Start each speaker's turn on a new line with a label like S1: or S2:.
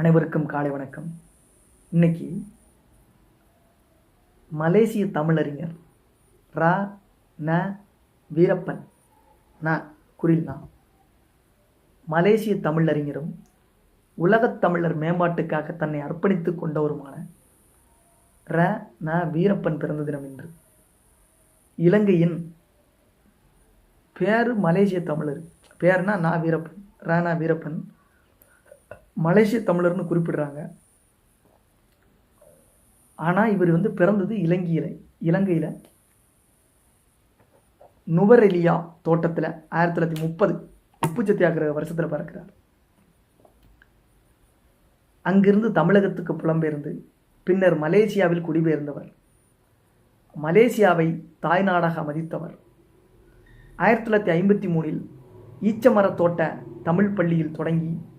S1: அனைவருக்கும் காலை வணக்கம். இன்னைக்கு மலேசிய தமிழறிஞர் ரா. ந. வீரப்பன். ந. குரில்னா மலேசிய தமிழறிஞரும் உலகத் தமிழர் மேம்பாட்டுக்காக தன்னை அர்ப்பணித்துக் கொண்டவருமான ர. ந. வீரப்பன் பிறந்த தினம் இன்று. இலங்கையின் பேரு மலேசிய தமிழர். பேர்னா நா வீரப்பன் ர. நா. வீரப்பன். மலேசிய தமிழர்னு குறிப்பிடுறாங்க. ஆனால் இவர் வந்து பிறந்தது இலங்கையில் இலங்கையில். நுவரெலியா தோட்டத்தில் ஆயிரத்தி தொள்ளாயிரத்தி முப்பது உப்பு சத்தியாகிற வருஷத்தில் பிறக்கிறார். அங்கிருந்து தமிழகத்துக்கு புலம்பெயர்ந்து பின்னர் மலேசியாவில் குடிபெயர்ந்தவர். மலேசியாவை தாய்நாடாக மதித்தவர். ஆயிரத்தி தொள்ளாயிரத்தி ஐம்பத்தி மூணில் ஈச்சமரத் தோட்ட தமிழ் பள்ளியில் தொடங்கி